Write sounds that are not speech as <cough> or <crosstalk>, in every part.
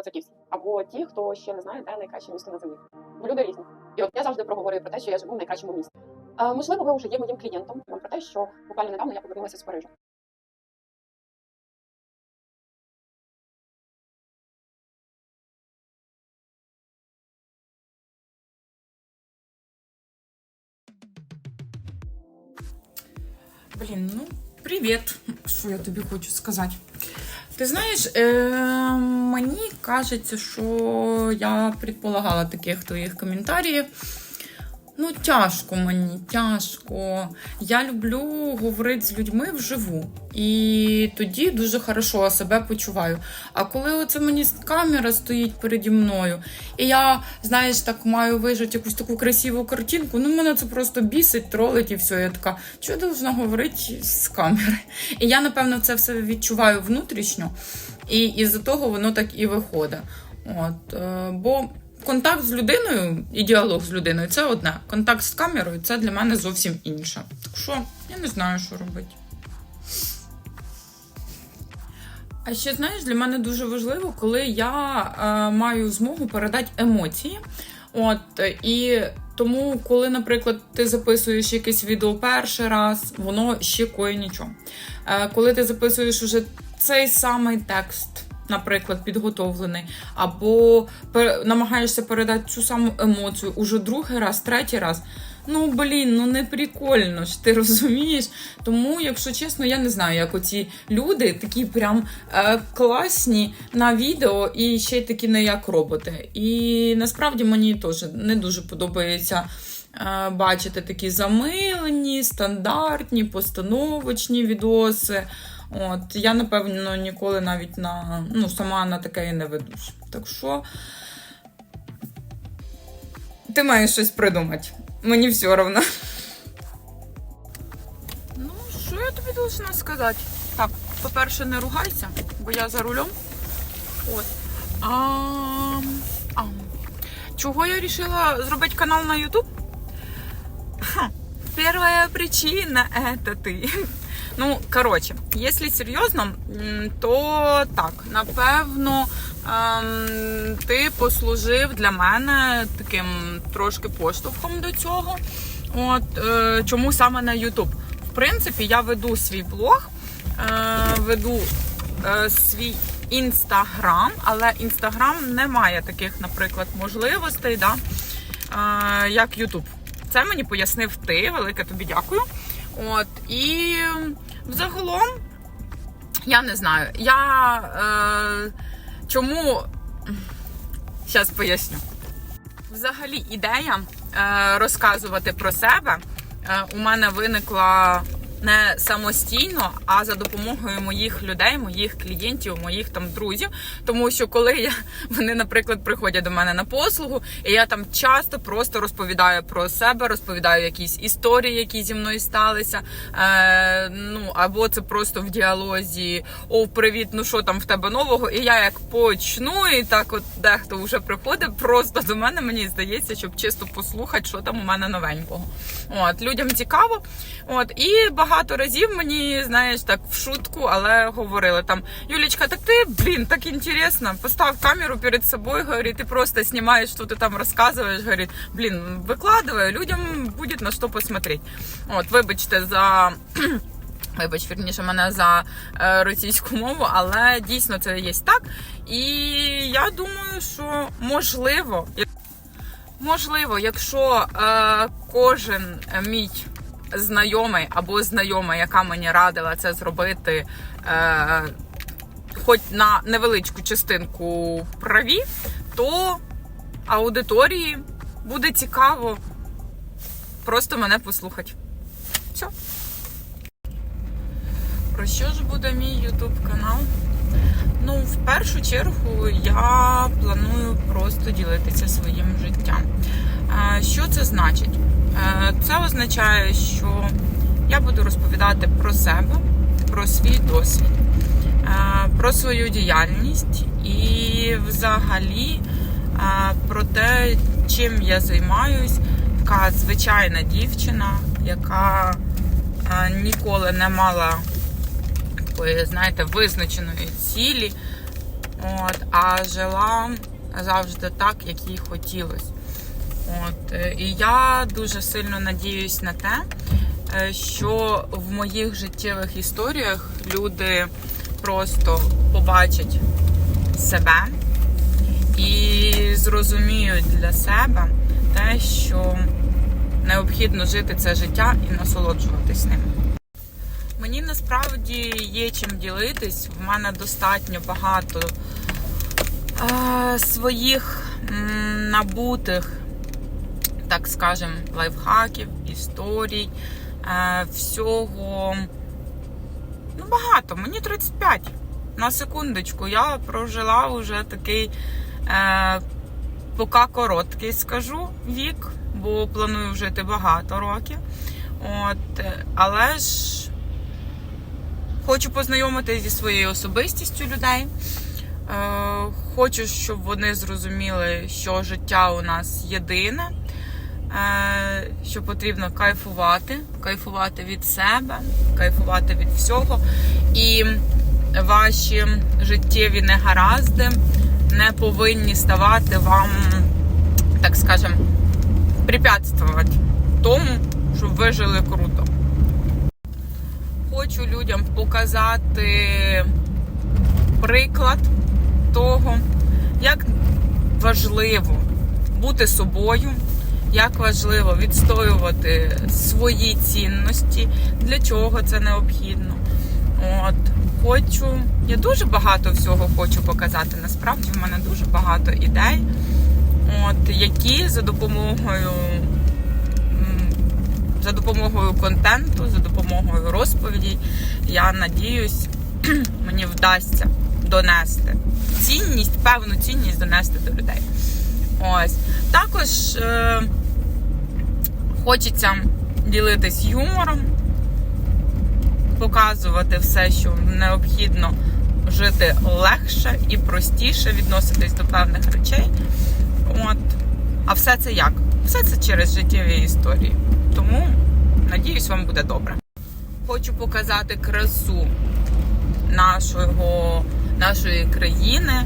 Івано-Франківськ, або ті, хто ще не знає, де найкраще місто на землі. Бо люди різні. І от я завжди проговорюю про те, що я живу в найкращому місті. Е, можливо, ви вже є моїм клієнтом. Про те, що буквально недавно я повернулася з Парижа. Блін, ну привіт. Що я тобі хочу сказати? Ти знаєш, е, мені кажеться, що я предполагала таких твоїх коментарів. Ну, тяжко мені, тяжко. Я люблю говорити з людьми вживу. І тоді дуже хорошо себе почуваю. А коли оце мені камера стоїть переді мною, і я, знаєш, так маю вижити якусь таку красиву картинку, ну мене це просто бісить, тролить і все. Я така, що я должна говорити з камери? І я, напевно, це все відчуваю внутрішньо, і із-за того воно так і виходить. От, е, бо контакт з людиною і діалог з людиною це одне. Контакт з камерою це для мене зовсім інше. Так що я не знаю, що робити. А ще знаєш, для мене дуже важливо, коли я е, маю змогу передати емоції. От і тому, коли, наприклад, ти записуєш якесь відео перший раз, воно ще кое нічого. Е, коли ти записуєш уже цей самий текст, наприклад, підготовлений, або пер- намагаєшся передати цю саму емоцію уже другий раз, третій раз. Ну, блін, ну не прикольно ж, ти розумієш? Тому, якщо чесно, я не знаю, як оці люди такі прям е, класні на відео і ще й такі не як роботи. І насправді мені теж не дуже подобається. е, Бачити такі замилені, стандартні, постановочні відоси. От, я, напевно, ніколи навіть на ну, сама на таке і не ведусь. Так що ти маєш щось придумати. Мені все одно. Ну, що я тобі должна сказати? Так, по-перше, не ругайся, бо я за рулем. От. А, а, чого я вирішила зробити канал на YouTube? Ха, Первая причина это ты. Ну, коротше, якщо серйозно, то так, напевно, ем, ти послужив для мене таким трошки поштовхом до цього. От е, чому саме на YouTube? В принципі, я веду свій блог, е, веду е, свій інстаграм, але інстаграм не має таких, наприклад, можливостей, да, е, як YouTube. Це мені пояснив ти, велике тобі дякую. От, і взагалом, я не знаю, я е, чому. Зараз поясню. Взагалі, ідея е, розказувати про себе е, у мене виникла не самостійно, а за допомогою моїх людей, моїх клієнтів, моїх там друзів. Тому що коли я <laughs> вони, наприклад, приходять до мене на послугу, і я там часто просто розповідаю про себе, розповідаю якісь історії, які зі мною сталися. Е, ну або це просто в діалозі О, привіт, ну що там в тебе нового? І я як почну, і так от дехто вже приходить просто до мене. Мені здається, щоб чисто послухати, що там у мене новенького. От людям цікаво. От і багато разів мені, знаєш, так в шутку, але говорили там: Юлічка, так ти, блін, так інтересно, постав камеру перед собою, говорить, ти просто знімаєш, що ти там розказуєш, говорить, блін, викладывай, людям буде на що посмотреть. От, вибачте за. <clears throat> Вибач, вірніше мене за е, російську мову, але дійсно це є так. І я думаю, що можливо, можливо, якщо е, кожен мій знайомий або знайома, яка мені радила це зробити, е, хоч на невеличку частинку праві, то аудиторії буде цікаво просто мене послухати. Все. Про що ж буде мій YouTube канал? Ну, в першу чергу я планую просто ділитися своїм життям. Е, Що це значить? Е, Це означає, що я буду розповідати про себе, про свій досвід, е, про свою діяльність і взагалі е, про те, чим я займаюсь. Така звичайна дівчина, яка ніколи не мала такої, знаєте, визначеної цілі. От, а жила завжди так, як їй хотілося. От, е, і я дуже сильно надіюсь на те, е, що в моїх життєвих історіях люди просто побачать себе і зрозуміють для себе те, що необхідно жити це життя і насолоджуватись ним. Мені насправді є чим ділитись. В мене достатньо багато е, своїх м, набутих, так скажем, лайфхаків, історій, е, всього. Ну, багато. Мені 35. На секундочку, я прожила вже такий е, поки короткий, скажу, вік, бо планую жити багато років. От, е, але ж хочу познайомитися зі своєю особистістю людей. Е, хочу, щоб вони зрозуміли, що життя у нас єдине, що потрібно кайфувати, кайфувати від себе, кайфувати від всього. І ваші життєві негаразди не повинні ставати вам, так скажем, препятствувати тому, щоб ви жили круто. Хочу людям показати приклад того, як важливо бути собою, як важливо відстоювати свої цінності, для чого це необхідно. От, хочу, я дуже багато всього хочу показати. Насправді в мене дуже багато ідей, от, які за допомогою за допомогою контенту, за допомогою розповідей, я надіюсь, <clears throat> мені вдасться донести цінність, певну цінність донести до людей. Ось. Також е, хочеться ділитись юмором, показувати все, що необхідно жити легше і простіше, відноситись до певних речей. От. А все це як? Все це через життєві історії. Тому надіюсь, вам буде добре. Хочу показати красу нашого, нашої країни,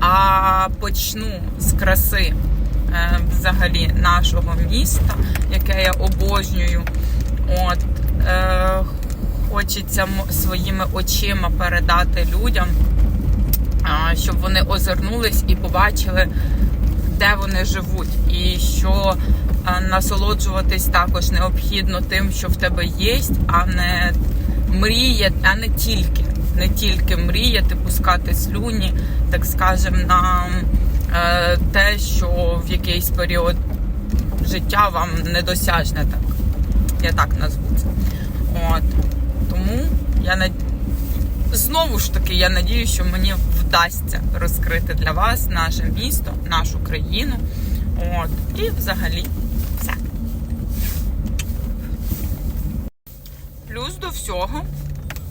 а почну з краси взагалі нашого міста, яке я обожнюю. От, е, хочеться своїми очима передати людям, щоб вони озирнулись і побачили, де вони живуть, і що а, насолоджуватись також необхідно тим, що в тебе є, а не мріяти, а не тільки, не тільки мріяти, пускати слюні, так скажем, на е, те, що в якийсь період життя вам недосяжне так. Я так назву це. От. Тому я над... знову ж таки я надію, що мені вдасться розкрити для вас наше місто, нашу країну. От. І взагалі все. Плюс до всього,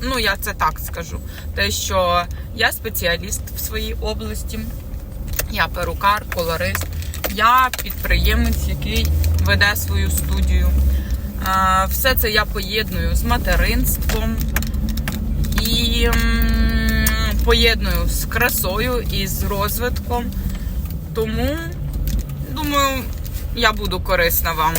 ну я це так скажу, те, що я спеціаліст в своїй області, я перукар, колорист, я підприємець, який веде свою студію. Е, Все це я поєдную з материнством і поєдную з красою і з розвитком. Тому, думаю, я буду корисна вам.